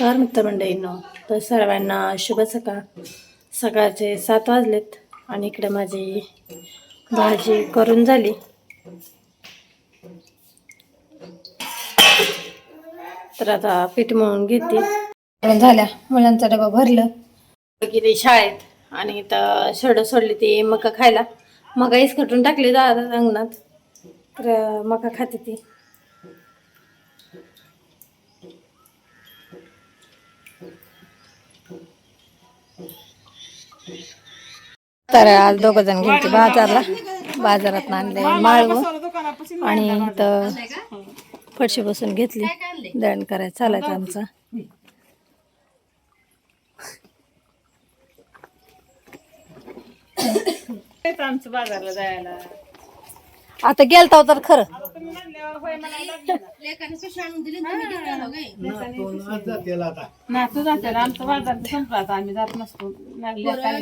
नमस्कार मित्रमंडळींनो. तर सर्वांना शुभ सकाळ. सकाळचे सात वाजलेत आणि इकडे माझी भाजी करून झाली. तर आता पीठ मळून घेते. झाल्या. मुलांचा डबा भरलं. गेली शाळेत आणि इथं शरड सोडली ती मका खायला. मका इसकटून टाकली दादा अंगणात. तर मका खाते ती. तर आज दोघ जण गेलते बाजारला. बाजारात आणले माळव. आणि इथं फरशी बसून घेतली. दळण करायचं चालायचं आमचं. आमचं बाजारला जायला. आता गेलता तर खरं. नातू जाते आमचं बाजार संपला आता आम्ही जात नसतो बाजार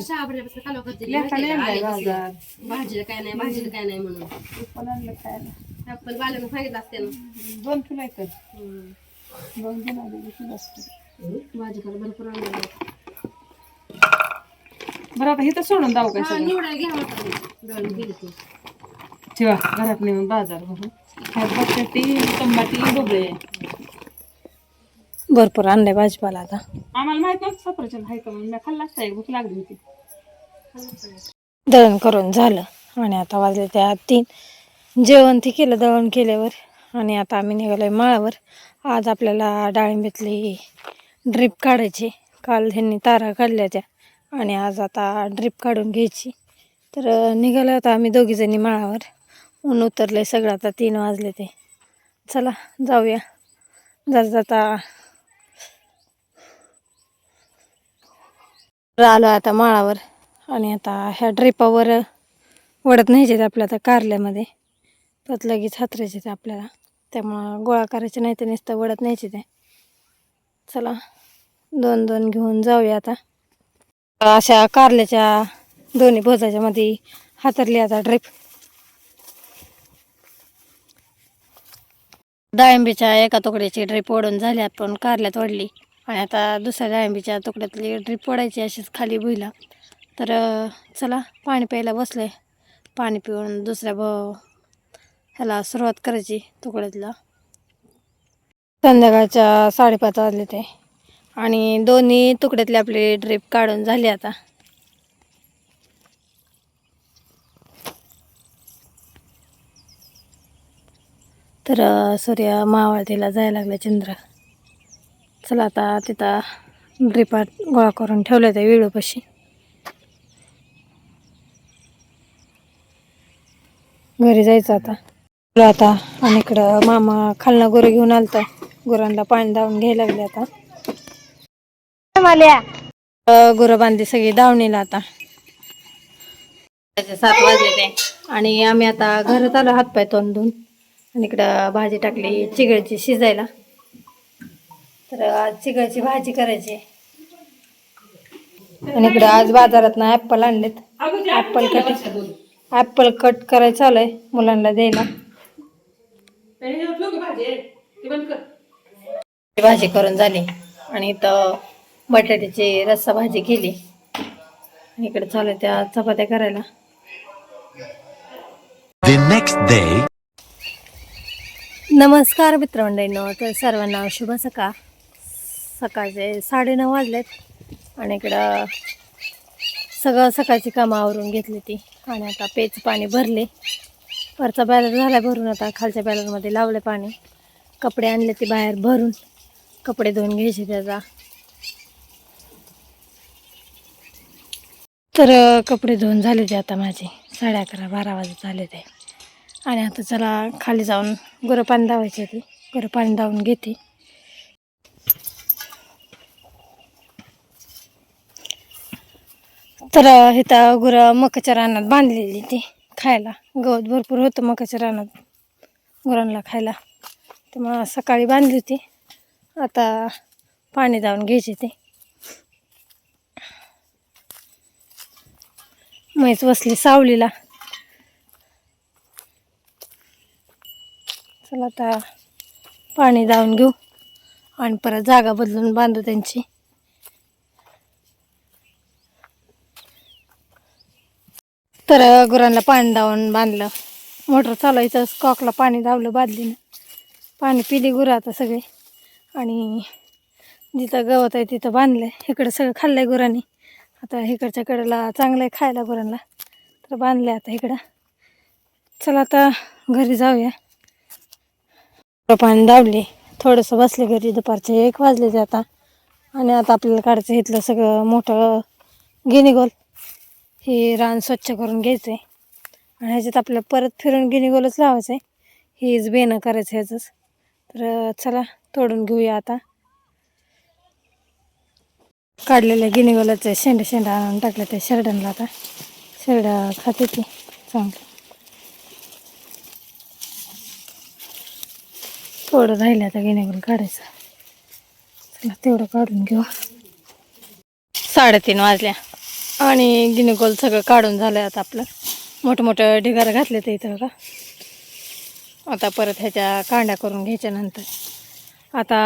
भाजीला काय नाही भाजीला काय नाही म्हणून पण आणलं बाल्यानं सांगितलं असते ना दोन किलो येतात दोन किलो भाजी भरपूर आणलं बरं आता इथं सोडून जाऊ काय निवडायला घ्या गेली ठेवा घरात नेऊन बाजार भरून बटाटी टमाटी डोबळे भरपूर आणलंय भाजीपाला आता. आम्हाला माहीत नव्हतं सफरचंद हाय का म्हणून. मी खाल्ला असता एक भूक लागली होती. दळण करून झालं आणि आता वाजले त्या तीन. जेवण ते केलं दळण केल्यावर. आणि आता आम्ही निघालोय माळावर. आज आपल्याला डाळिंबीतली ड्रीप काढायची. काल ह्यांनी तारा काढल्या त्या. आणि आज आता ड्रीप काढून घ्यायची. तर निघालो आता आम्ही दोघीजणी माळावर. ऊन आहे सगळं. आता तीन वाजले ते. चला जाऊया. जाता जाता. आलो आता माळावर. आणि आता ह्या ड्रिपावर वडत न्यायचे आपल्या आता कारल्यामध्ये. परत लगेच हातरायचे ते आपल्याला. त्यामुळं गोळा करायचे नाही तर नुसतं वडत न्यायचे ते. चला दोन दोन घेऊन जाऊया आता. अशा कारल्याच्या दोन्ही भोजाच्यामध्ये हातरली आता ड्रिप. डाळिंबीच्या एका तुकड्याची ड्रीप ओढून झाली आपण कारल्यात ओढली. आणि आता दुसऱ्या डाळिंबीच्या तुकड्यातली ड्रीप ओढायची अशीच खाली भुईला. तर चला पाणी प्यायला बसले पाणी पिऊन दुसऱ्या ब ह्याला सुरुवात करायची तुकड्यातला. संध्याकाळच्या साडेपाच वाजले ते. आणि दोन्ही तुकड्यातली आपली ड्रीप काढून झाली आता. तर सूर्य मावळतीला जायला लागला चंद्र. चला आता तिथं ड्रिपात गोळा करून ठेवलं त्या विळूपाशी घरी जायचं आता. आता आणि इकडं मामा खालनं गुरं घेऊन आलता. गुरांना पाणी धावून घ्यायला लागले आता. गुरं बांधली सगळी दावणीला आता. सात वाजले ते. आणि आम्ही आता घरात आलो हातपाय तोंड धुवून आणि इकडं भाजी टाकली चिगळची शिजायला. तर आज चिगळची भाजी करायची. आणि इकडं आज बाजारात ना ॲप्पल आणलेत. ॲप्पल कट ॲप्पल कट करायचं चालू आहे मुलांना द्यायला. भाजी करून झाली. आणि इथं बटाट्याची रस्सा भाजी केली. आणि इकडे चालू आहे त्या चपात्या करायला. The next day. नमस्कार मित्रमंडळींनो तर सर्वांना शुभ सकाळ. सकाळचे साडेनऊ वाजलेत आणि इकडं सगळं सकाळची कामं आवरून घेतली ती. आणि आता पेच पाणी भरले. वरचा बॅलर झाला भरून आता खालच्या बॅलरमध्ये लावले पाणी. कपडे आणले ते बाहेर भरून. कपडे धुवून घ्यायचे त्याचा. तर कपडे धुवून झाले ते आता माझे. साडे अकरा बारा वाजत झाले ते. आणि आता चला खाली जाऊन गुरं पाणी धावायचे ते. गुरं पाणी धावून घेते. तर इथं गुरं मकाच्या रानात बांधलेली ती खायला. गवत भरपूर होतं मकाच्या रानात गुरांना खायला. त्यामुळं सकाळी बांधली होती. आता पाणी धावून घ्यायचे ते. म्हैस बसली सावलीला. चला आता पाणी धावून घेऊ आणि परत जागा बदलून बांधू त्यांची. तर गुरांना पाणी दावून बांधलं. मोटर चालवायचं कॉकला पाणी धावलं बादलीनं. पाणी पिली गुरं आता सगळे. आणि जिथं गवत आहे तिथं बांधलंय. इकडं सगळं खाल्लं आहे गुरांनी. आता इकडच्या कडेला चांगलं आहे खायला गुरांना. तर बांधलं आता इकडं. चला आता घरी जाऊया. पाणी दावले थोडंसं बसले घरी. दुपारचे एक वाजले ते आता. आणि आता आपल्याला काढायचं इथलं सगळं मोठं गिनीगोल. हे रान स्वच्छ करून घ्यायचं आहे आणि ह्याच्यात आपल्याला परत फिरून गिनीगोलच लावायचं आहे हेच बेनं करायचं ह्याचंच. तर चला तोडून घेऊया आता. काढलेल्या गिनीगोलाचं शेंडा शेंडा आणून टाकलं ते शेरड्यांना आता. शेरडा खाते ती. चांगलं. थोडं राहिलं आता गिनीगोल काढायचं. चला तेवढं काढून घेऊ. साडेतीन वाजल्या. आणि गिनीगोल सगळं काढून झालं आता आपलं. मोठं मोठं ढिगारं घातले ते इथं का आता परत ह्याच्या कांड्या करून घ्यायच्या नंतर. आता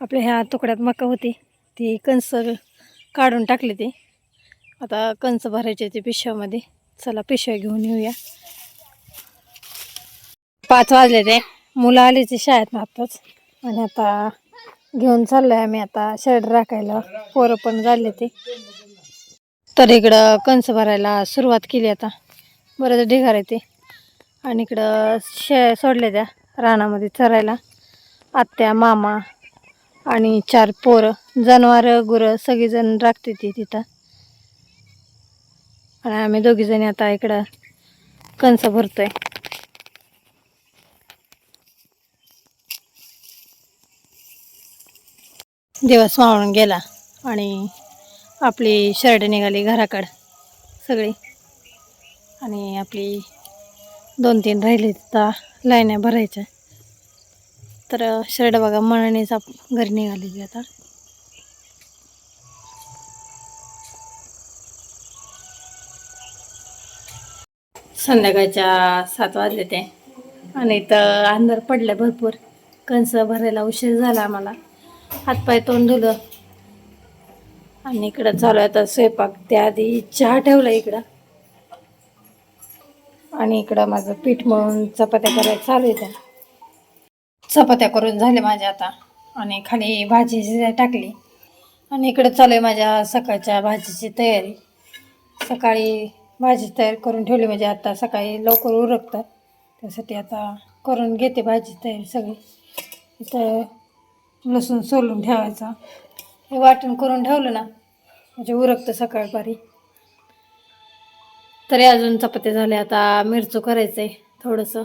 आपल्या ह्या तुकड्यात मका होती. ती कंस काढून टाकली ती. आता कंस भरायचे ते पिशव्यामध्ये. चला पिशव्या घेऊन येऊया. पाच वाजले ते. मुलं आली ती शाळेत आत्ताच आणि आता घेऊन चाललोय आम्ही आता शेड राखायला. पोरं पण झाले ते. तर इकडं कंस भरायला सुरुवात केली आता. बरंच ढिगार आहे ते. आणि इकडं शे सोडले त्या रानामध्ये चरायला. आत्या मामा आणि चार पोरं. जनावरं गुरं सगळीजण राखते ती तिथं. आणि आम्ही दोघीजणी आता इकडं कंस भरतोय. दिवस वाहून गेला आणि आपली शर्ट निघाली घराकडं सगळी. आणि आपली दोन तीन राहिली तर लाईन्या भरायच्या. तर शर्ट बघा मनानेच आप घरी निघालेली आता. संध्याकाळच्या सात वाजले ते. आणि तर अंधार पडलं भरपूर. कंस भरायला उशीर झाला आम्हाला. हातपाय तोंड धुलं आणि इकडं चालू आहे आता स्वयंपाक. त्याआधी चहा ठेवला इकडं. आणि इकडं माझं पीठ मळून चपात्या करायला चालू आहे त्या. चपात्या करून झाल्या माझ्या आता. आणि खाली भाजी टाकली. आणि इकडं चालू आहे माझ्या सकाळच्या भाजीची तयारी. सकाळी भाजी तयार करून ठेवली म्हणजे आता सकाळी लवकर उरकतात. त्यासाठी आता करून घेते भाजी तयारी सगळी. इथं लसूण सोलून ठेवायचा. हे वाटण करून ठेवलं ना म्हणजे उरकतं सकाळपारी. तरी अजून चपात्या झाल्या आता मिरचू करायचं आहे थोडंसं.